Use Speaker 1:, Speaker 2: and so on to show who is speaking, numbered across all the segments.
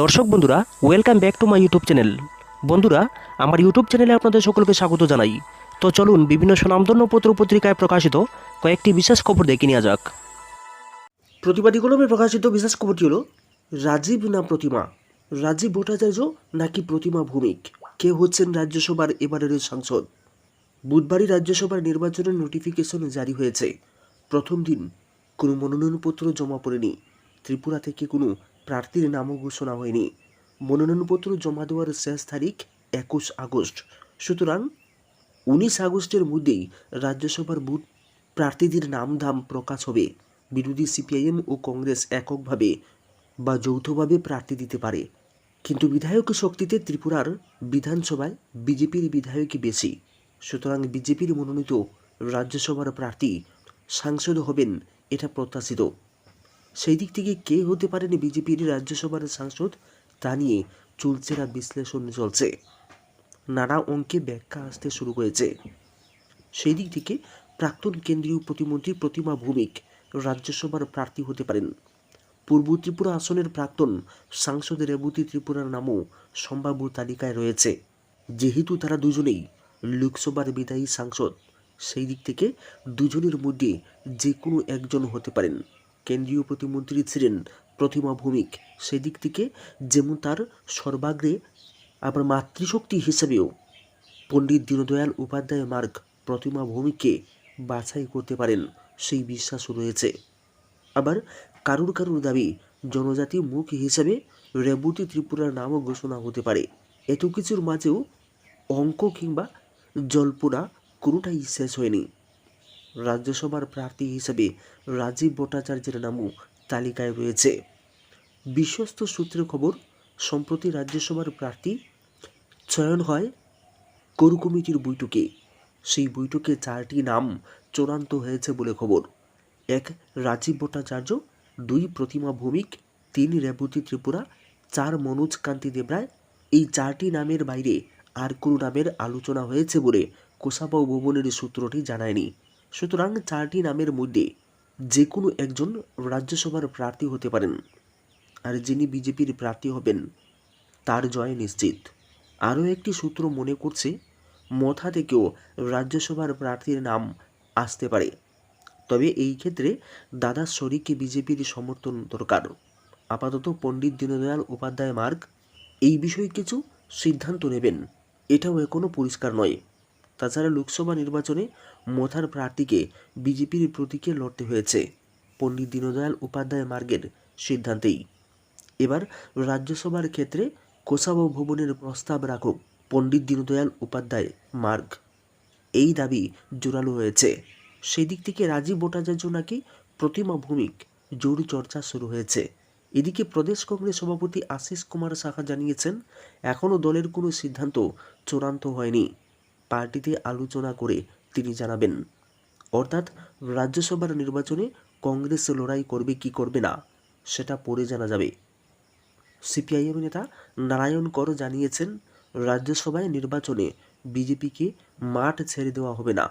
Speaker 1: দর্শক বন্ধুরা welcome back to my YouTube channel বন্ধুরা, আমার ইউটিউব চ্যানেলে আপনাদের সকলকে স্বাগত জানাই। তো চলুন বিভিন্ন সুনামধন্য পত্র পত্রিকায় প্রকাশিত কয়েকটি বিশেষ খবর দেখে নেওয়া যাক। প্রতিবাদী কলমে প্রকাশিত বিশেষ খবরটি হলো, রাজীব না প্রতিমা? রাজীব ভট্টাচার্য নাকি প্রতিমা ভৌমিক? কে হচ্ছেন রাজ্যসভার এবারের সাংসদ? বুধবারই রাজ্যসভার নির্বাচনের নোটিফিকেশন জারি হয়েছে। প্রথম দিন কোনো মনোনয়নপত্র জমা পড়েনি। ত্রিপুরা থেকে কোনো প্রার্থীর নামও ঘোষণা হয়নি। মনোনয়নপত্র জমা দেওয়ার শেষ তারিখ একুশ আগস্ট। সুতরাং উনিশ আগস্টের মধ্যেই রাজ্যসভার বুথ প্রার্থীদের নাম ধাম প্রকাশ হবে। বিরোধী সিপিআইএম ও কংগ্রেস এককভাবে বা যৌথভাবে প্রার্থী দিতে পারে। কিন্তু বিধায়ক শক্তিতে ত্রিপুরার বিধানসভায় বিজেপির বিধায়কই বেশি। সুতরাং বিজেপির মনোনীত রাজ্যসভার প্রার্থী সাংসদ হবেন এটা প্রত্যাশিত। সেই দিক থেকে কে হতে পারেন বিজেপির রাজ্যসভার সাংসদ, তা নিয়ে চুলচেরা বিশ্লেষণ চলছে। নানা অঙ্কে ব্যাখ্যা আসতে শুরু করেছে। সেই দিক থেকে প্রাক্তন কেন্দ্রীয় প্রতিমন্ত্রী প্রতিমা ভৌমিক রাজ্যসভার প্রার্থী হতে পারেন। পূর্ব ত্রিপুরা আসনের প্রাক্তন সাংসদ রেবতী ত্রিপুরার নামও সম্ভাব্য তালিকায় রয়েছে। যেহেতু তারা দুজনেই লোকসভার বিদায়ী সাংসদ, সেই দিক থেকে দুজনের মধ্যে যে কোনো একজন হতে পারেন। কেন্দ্রীয় প্রতিমন্ত্রী ছিলেন প্রতিমা ভৌমিক। সেদিক থেকে যেমন তার সর্বাগ্রে আবার মাতৃশক্তি হিসেবেও পণ্ডিত দীনদয়াল উপাধ্যায় মার্গ প্রতিমা ভৌমিককে বাছাই করতে পারেন, সেই বিশ্বাসও রয়েছে। আবার কারুর কারুর দাবি জনজাতি মুখ হিসেবে রেবতী ত্রিপুরার নামও ঘোষণা হতে পারে। এত কিছুর মাঝেও অঙ্ক কিংবা জল্পনা কোনোটাই শেষ হয়নি। রাজ্যসভার প্রার্থী হিসেবে রাজীব ভট্টাচার্যের নামও তালিকায় রয়েছে। বিশ্বস্ত সূত্রের খবর, সম্প্রতি রাজ্যসভার প্রার্থী চয়ন হয় কোর কমিটির বৈঠকে। সেই বৈঠকে চারটি নাম চূড়ান্ত হয়েছে বলে খবর। এক, রাজীব ভট্টাচার্য, দুই, প্রতিমা ভৌমিক, তিন, রেবতী ত্রিপুরা, চার, মনোজ কান্তি দেবরায়। এই চারটি নামের বাইরে আর কোনো নামের আলোচনা হয়েছে বলে কোষাবাউ ভবনের সূত্রটি জানায়নি। সুতরাং চারটি নামের মধ্যে যে কোনো একজন রাজ্যসভার প্রার্থী হতে পারেন। আর যিনি বিজেপির প্রার্থী হবেন, তার জয় নিশ্চিত। আরও একটি সূত্র মনে করছে, মথা থেকেও রাজ্যসভার প্রার্থীর নাম আসতে পারে। তবে এই ক্ষেত্রে দাদা শরিককে বিজেপির সমর্থন দরকার। আপাতত পণ্ডিত দীনদয়াল উপাধ্যায় মার্গ এই বিষয়ে কিছু সিদ্ধান্ত নেবেন। এটাও এখনও পরিষ্কার নয়। তাছাড়া লোকসভা নির্বাচনে মথার প্রার্থীকে বিজেপির প্রতীকে লড়তে হয়েছে। পণ্ডিত দীনদয়াল উপাধ্যায় মার্গের সিদ্ধান্তেই। এবার রাজ্যসভার ক্ষেত্রে কোষাবাউ ভবনের প্রস্তাব রাখুক পণ্ডিত দীনদয়াল উপাধ্যায় মার্গ। এই দাবি জোরালো হয়েছে। সেদিক থেকে রাজীব ভট্টাচার্য নাকি প্রতিমা ভৌমিক জোর চর্চা শুরু হয়েছে। এদিকে প্রদেশ কংগ্রেস সভাপতি আশিস কুমার সাহা জানিয়েছেন এখনও দলের কোনো সিদ্ধান্ত চূড়ান্ত হয়নি। পার্টিতে আলোচনা করে তিনি জানাবেন। অর্থাৎ রাজ্যসভার নির্বাচনে কংগ্রেস লড়াই করবে কি করবে না, সেটা পরে জানা যাবে। সিপিআইএম নেতা নারায়ণ কর জানিয়েছেন, রাজ্যসভায় নির্বাচনে বিজেপিকে মাঠ ছেড়ে দেওয়া হবে না।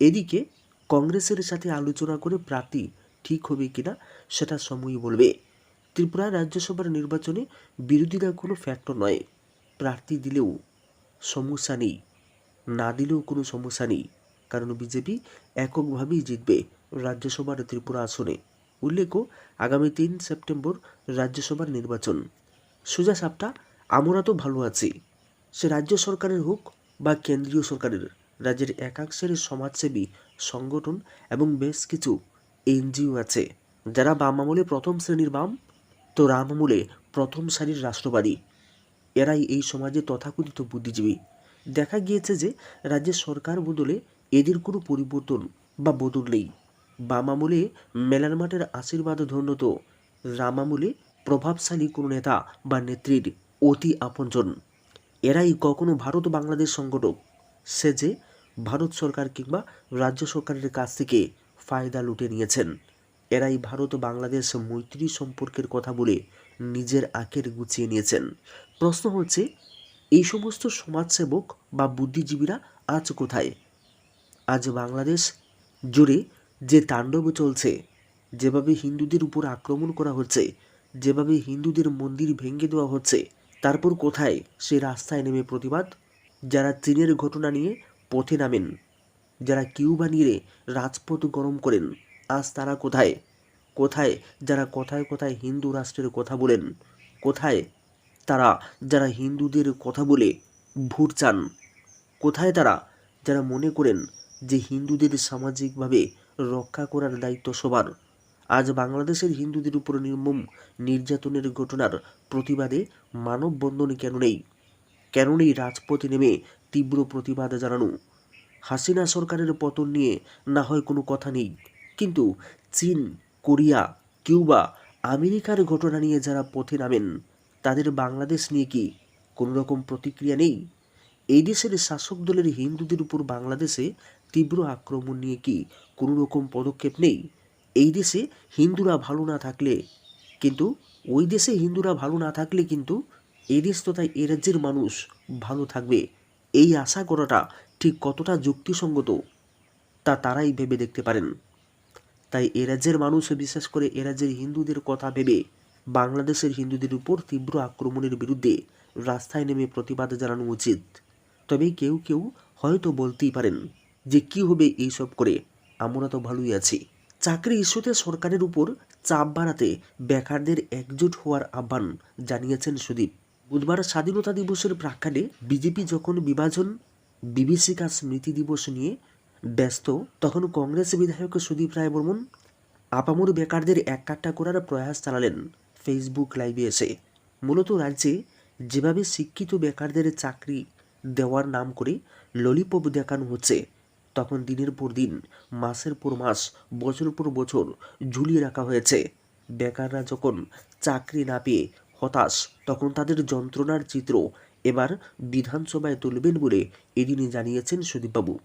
Speaker 1: এদিকে কংগ্রেসের সাথে আলোচনা করে প্রার্থী ঠিক হবে কিনা সেটা সময়ই বলবে। ত্রিপুরা রাজ্যসভার নির্বাচনে বিরোধীরা কোনো ফ্যাক্টর নয়, প্রার্থী দিলেও সমস্যা নেই। না দিলেও কোনো সমস্যা নেই। কারণ বিজেপি এককভাবেই জিতবে রাজ্যসভার ত্রিপুরা আসনে। উল্লেখ্য, আগামী তিন সেপ্টেম্বর রাজ্যসভার নির্বাচন। সোজা সাপটা, আমরা তো ভালো আছি। সে রাজ্য সরকারের হোক বা কেন্দ্রীয় সরকারের, রাজ্যের একাংশের সমাজসেবী, সংগঠন এবং বেশ কিছু এনজিও আছে। যারা বাম আমলে প্রথম শ্রেণির বাম, তো রাম আমলে প্রথম সারির রাষ্ট্রবাদী। এরাই এই সমাজে তথাকথিত বুদ্ধিজীবী। দেখা গিয়েছে যে রাজ্যের সরকার বদলে এদের কোনো পরিবর্তন বা বদল নেই। বাম আমলে মেলার মাঠের আশীর্বাদ ধন্য তো রাম আমলে প্রভাবশালী কোনো নেতা বা নেত্রীর অতি আপনজন। এরাই কখনো ভারত বাংলাদেশ সংগঠক। সে যে ভারত সরকার কিংবা রাজ্য সরকারের কাছ থেকে ফায়দা লুটে নিয়েছেন। এরাই ভারত বাংলাদেশ মৈত্রী সম্পর্কের কথা বলে নিজের আখের গুছিয়ে নিয়েছেন। প্রশ্ন হচ্ছে এই সমস্ত সমাজসেবক বা বুদ্ধিজীবীরা আজ কোথায়? আজ বাংলাদেশ জুড়ে যে তাণ্ডব চলছে, যেভাবে হিন্দুদের উপর আক্রমণ করা হচ্ছে, যেভাবে হিন্দুদের মন্দির ভেঙে দেওয়া হচ্ছে, তারপর কোথায় সে রাস্তায় নেমে প্রতিবাদ? যারা চীনের ঘটনা নিয়ে পথে নামেন, যারা কিউবা নিয়ে রাজপথ গরম করেন, আজ তারা কোথায়? কোথায় যারা কথায় কথায় হিন্দু রাষ্ট্রের কথা বলেন? কোথায় তারা যারা হিন্দুদের কথা বলে ভোট চান, কোথায় তারা? যারা মনে করেন যে হিন্দুদের সামাজিকভাবে রক্ষা করার দায়িত্ব সবার, আজ বাংলাদেশের হিন্দুদের উপর নির্মম নির্যাতনের ঘটনার প্রতিবাদে মানববন্ধন কেন নেই? কেন নেই রাজপথে নেমে তীব্র প্রতিবাদ জানানো? হাসিনা সরকারের পতন নিয়ে না হয় কোনো কথা নেই, কিন্তু চীন, কোরিয়া, কিউবা, আমেরিকার ঘটনা নিয়ে যারা পথে নামেন তাদের বাংলাদেশ নিয়ে কি কোনো রকম প্রতিক্রিয়া নেই? এই দেশের শাসক দলের হিন্দুদের উপর বাংলাদেশে তীব্র আক্রমণ নিয়ে কি কোনো রকম পদক্ষেপ নেই? এই দেশে হিন্দুরা ভালো না থাকলে কিন্তু, ওই দেশে হিন্দুরা ভালো না থাকলে কিন্তু এই দেশ তথা এ রাজ্যের মানুষ ভালো থাকবে। এই আশা করাটা ঠিক কতটা যুক্তিসঙ্গত তা তারাই ভেবে দেখতে পারেন। তাই এ রাজ্যের মানুষ, বিশেষ করে এ রাজ্যের হিন্দুদের কথা ভেবে বাংলাদেশের হিন্দুদের উপর তীব্র আক্রমণের বিরুদ্ধে রাস্তায় নেমে প্রতিবাদ জানানো উচিত। তবে কেউ কেউ হয়তো বলতেই পারেন যে কি হবে এইসব করে। আমরা তো ভালোই আছি। চাকরি ইস্যুতে সরকারের উপর চাপ বাড়াতে বেকারদের একজোট হওয়ার আহ্বান জানিয়েছেন সুদীপ। বুধবার স্বাধীনতা দিবসের প্রাক্কালে বিজেপি যখন বিভাজন বিভীষিকা স্মৃতি দিবস নিয়ে ব্যস্ত, তখন কংগ্রেস বিধায়ক সুদীপ রায় বর্মন আপামর বেকারদের এক কাট্টা করার প্রয়াস চালালেন। ফেসবুক লাইভে এসে মূলত রাজ্যে যেভাবে শিক্ষিত বেকারদের চাকরি দেওয়ার নাম করে ললিপপ দেখানো হচ্ছে, তখন দিনের পর দিন, মাসের পর মাস, বছর পর বছর ঝুলিয়ে রাখা হয়েছে। বেকাররা যখন চাকরি না পেয়ে হতাশ, তখন তাদের যন্ত্রণার চিত্র এবার বিধানসভায় তুলবেন বলে এদিনই জানিয়েছেন সুদীপবাবু।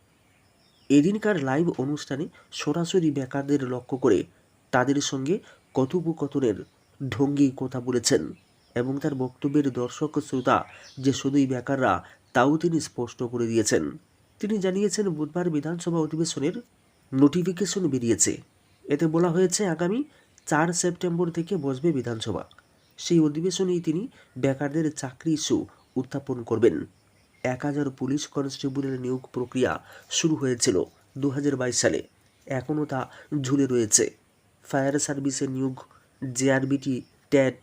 Speaker 1: এদিনকার লাইভ অনুষ্ঠানে সরাসরি বেকারদের লক্ষ্য করে তাদের সঙ্গে কথোপকথনের ঢঙ্গি কথা বলেছেন এবং তার বক্তব্যের দর্শক শ্রোতা, যে শুধুই বেকাররা তাও তিনি স্পষ্ট করে দিয়েছেন। তিনি জানিয়েছেন, বুধবার বিধানসভা অধিবেশনের নোটিফিকেশন বেরিয়েছে। এতে বলা হয়েছে, আগামী চার সেপ্টেম্বর থেকে বসবে বিধানসভা। সেই অধিবেশনেই তিনি বেকারদের চাকরি ইস্যু উত্থাপন করবেন। এক হাজার পুলিশ কনস্টেবলের নিয়োগ প্রক্রিয়া শুরু হয়েছিল দু হাজার বাইশ সালে। এখনও তা ঝুলে রয়েছে। ফায়ার সার্ভিসের নিয়োগ জেআরবিটি ট্যাট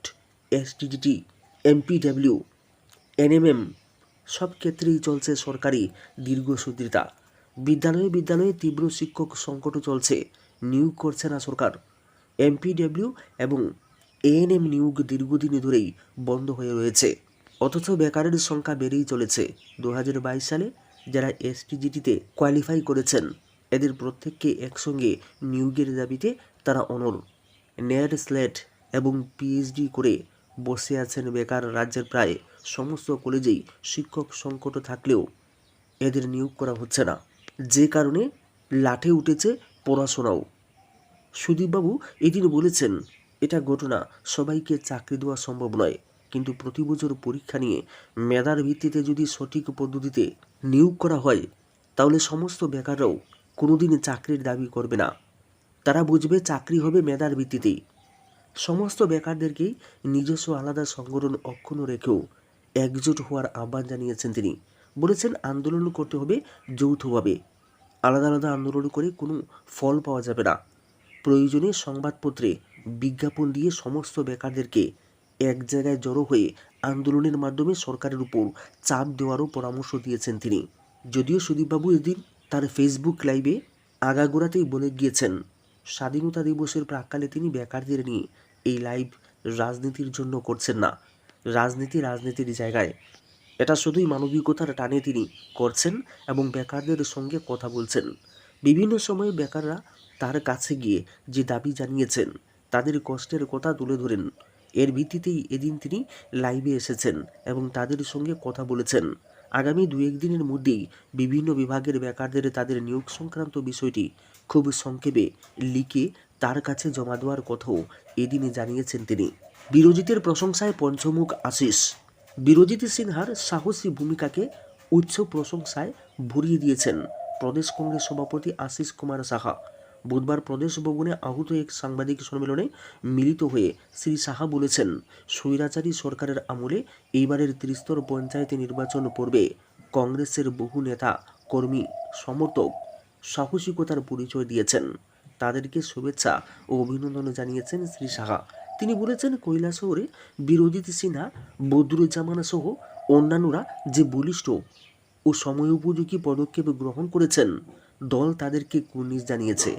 Speaker 1: এসটিডিটি এমপিডাব্লিউ এনএমএম সব ক্ষেত্রেই চলছে সরকারি দীর্ঘসূত্রিতা। বিদ্যালয়ে বিদ্যালয়ে তীব্র শিক্ষক সংকটও চলছে, নিয়োগ করছে না সরকার। এমপিডব্লিউ এবং এএনএম নিয়োগ দীর্ঘদিন ধরেই বন্ধ হয়ে রয়েছে। অথচ বেকারের সংখ্যা বেড়েই চলেছে। দু হাজার বাইশ সালে যারা এসটিজিটিতে কোয়ালিফাই করেছেন, এদের প্রত্যেককে একসঙ্গে নিয়োগের দাবিতে তারা অনর নেট স্লেট এবং পিএইচডি করে বসে আছেন বেকার রাজ্যের প্রায় সমস্ত কলেজেই শিক্ষক সংকট থাকলেও এদের নিয়োগ করা হচ্ছে না। যে কারণে লাঠে উঠেছে পড়াশোনাও। সুদীপবাবু এদিন বলেছেন, এটা ঘটনা সবাইকে চাকরি দেওয়া সম্ভব নয়। কিন্তু প্রতি বছর পরীক্ষা নিয়ে মেধার ভিত্তিতে যদি সঠিক পদ্ধতিতে নিয়োগ করা হয়, তাহলে সমস্ত বেকাররাও কোনোদিন চাকরির দাবি করবে না। তারা বুঝবে চাকরি হবে মেধার ভিত্তিতেই। সমস্ত বেকারদেরকেই নিজস্ব আলাদা সংগঠন অক্ষুণ্ণ রেখেও একজোট হওয়ার আহ্বান জানিয়েছেন তিনি। বলেছেন, আন্দোলন করতে হবে যৌথভাবে। আলাদা আলাদা আন্দোলন করে কোনো ফল পাওয়া যাবে না। প্রয়োজনে সংবাদপত্রে বিজ্ঞাপন দিয়ে সমস্ত বেকারদেরকে এক জায়গায় জড়ো হয়ে আন্দোলনের মাধ্যমে সরকারের উপর চাপ দেওয়ারও পরামর্শ দিয়েছেন তিনি। যদিও সুদীপবাবু এদিন তার ফেসবুক লাইভে আগাগোড়াতেই বলে গিয়েছেন স্বাধীনতা দিবসের প্রাক্কালে তিনি বেকারদের নিয়ে এই লাইভ রাজনীতির জন্য করছেন না। রাজনীতি রাজনীতির জায়গায়। এটা শুধুই মানবিকতার টানে তিনি করছেন এবং বেকারদের সঙ্গে কথা বলছেন। বিভিন্ন সময়ে বেকাররা তার কাছে গিয়ে যে দাবি জানিয়েছেন, তাদের কষ্টের কথা তুলে ধরেন। এর ভিত্তিতেই এদিন তিনি লাইভে এসেছেন এবং তাদের সঙ্গে কথা বলেছেন। আগামী দু একদিনের মধ্যেই বিভিন্ন বিভাগের বেকারদের তাদের নিয়োগ সংক্রান্ত বিষয়টি খুব সংক্ষেপে লিখে তার কাছে জমা দেওয়ার কথাও এদিনে জানিয়েছেন তিনি। বিরোধীদের প্রশংসায় পঞ্চমুখ আশিস। বিরোজিত সিনহার সাহসী ভূমিকাকে উচ্চ প্রশংসায় ভরিয়ে দিয়েছেন প্রদেশ কংগ্রেস সভাপতি আশিস কুমার সাহা। বুধবার প্রদেশ ভবনে আহত এক সাংবাদিক সম্মেলনে মিলিত হয়ে শ্রী সাহা বলেছেন, স্বৈরাচারী সরকারের আমলে এইবারের ত্রিস্তর পঞ্চায়েত নির্বাচন পর্বে কংগ্রেসের বহু নেতা, কর্মী, সমর্থক সাহসিকতার পরিচয় দিয়েছেন। তাদেরকে শুভেচ্ছা ও অভিনন্দন জানিয়েছেন শ্রী সাহা। তিনি বলেছেন কৈলা শহরে বিরোধী সিনহা, বদরুজ্জামান সহ অন্যান্যরা যে বলিষ্ঠ ও সময়োপযোগী পদক্ষেপ গ্রহণ করেছেন, দল তাদেরকে কুর্নিশ জানিয়েছে।